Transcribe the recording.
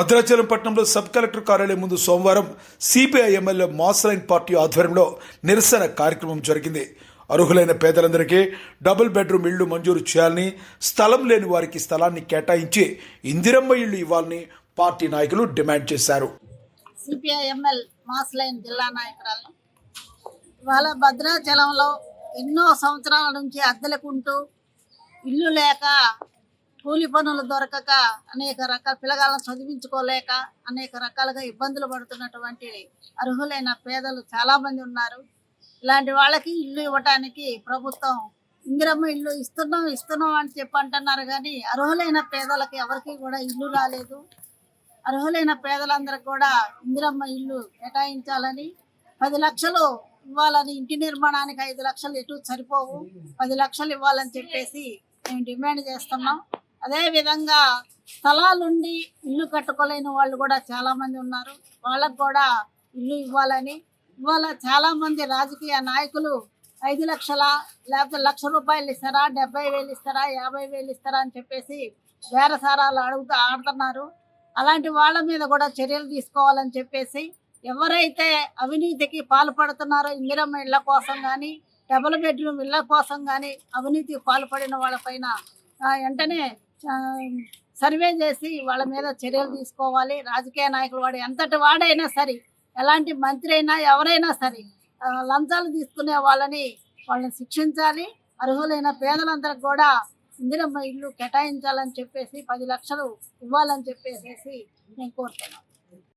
భద్రాచలం పట్టణంలో sub collector కార్యాలయం ముందు సోమవారం సిపిఐ ఎమ్మెల్యే మాస్లైన్ పార్టీ ఆధ్వర్యంలో నిరసన కార్యక్రమం జరిగింది. అర్హులైన పేదలందరికీ డబుల్ బెడ్రూమ్ ఇళ్ళు మంజూరు చేయాలని స్థలం లేని వారికి స్థలాన్ని కేటాయించి ఇందిరమ్మ ఇళ్ళు ఇవ్వాలని పార్టీ నాయకులు డిమాండ్ చేశారు. సిపిఐఎంఎల్ మాస్లైన్ జిల్లా నాయకురాలు వాళ్ళ భద్రాచలంలో ఎన్నో సంవత్సరాల నుంచి అద్దెలకుంటూ ఇల్లు లేక కూలి పనులు దొరకక అనేక రకాల పిల్లగాళ్ళని చదివించుకోలేక అనేక రకాలుగా ఇబ్బందులు పడుతున్నటువంటి అర్హులైన పేదలు చాలామంది ఉన్నారు. ఇలాంటి వాళ్ళకి ఇల్లు ఇవ్వటానికి ప్రభుత్వం ఇందిరమ్మ ఇల్లు ఇస్తున్నాం ఇస్తున్నాం అని చెప్పి అంటున్నారు. కానీ అర్హులైన పేదలకి ఎవరికి కూడా ఇల్లు రాలేదు. అర్హులైన పేదలందరికి కూడా ఇందిరమ్మ ఇల్లు కేటాయించాలని పది లక్షలు ఇవ్వాలని ఇంటి నిర్మాణానికి ఐదు లక్షలు ఎటు సరిపోవు పది లక్షలు ఇవ్వాలని చెప్పేసి మేము డిమాండ్ చేస్తున్నాం. అదేవిధంగా స్థలాలుండి ఇల్లు కట్టుకోలేని వాళ్ళు కూడా చాలామంది ఉన్నారు. వాళ్ళకు కూడా ఇల్లు ఇవ్వాలని. ఇవాళ చాలామంది రాజకీయ నాయకులు ఐదు లక్షల లేకపోతే లక్ష రూపాయలు ఇస్తారా డెబ్బై వేలు ఇస్తారా యాభై వేలు ఇస్తారా అని చెప్పేసి వేరసారాలు అడుగుతూ ఆడుతున్నారు. అలాంటి వాళ్ళ మీద కూడా చర్యలు తీసుకోవాలని చెప్పేసి ఎవరైతే అవినీతికి పాల్పడుతున్నారో ఇందిరమ్మ ఇళ్ళ కోసం కానీ డబుల్ బెడ్రూమ్ ఇళ్ళ కోసం కానీ అవినీతికి పాల్పడిన వాళ్ళపైన వెంటనే సర్వే చేసి వాళ్ళ మీద చర్యలు తీసుకోవాలి. రాజకీయ నాయకులు వాడు ఎంతటి వాడైనా సరే ఎలాంటి మంత్రి అయినా ఎవరైనా సరే లంచాలు తీసుకునే వాళ్ళని వాళ్ళని శిక్షించాలి. అర్హులైన పేదలందరికి కూడా ఇందిరమ్మ ఇల్లు కేటాయించాలని చెప్పేసి పది లక్షలు ఇవ్వాలని చెప్పేసి నేను కోరుతున్నాను.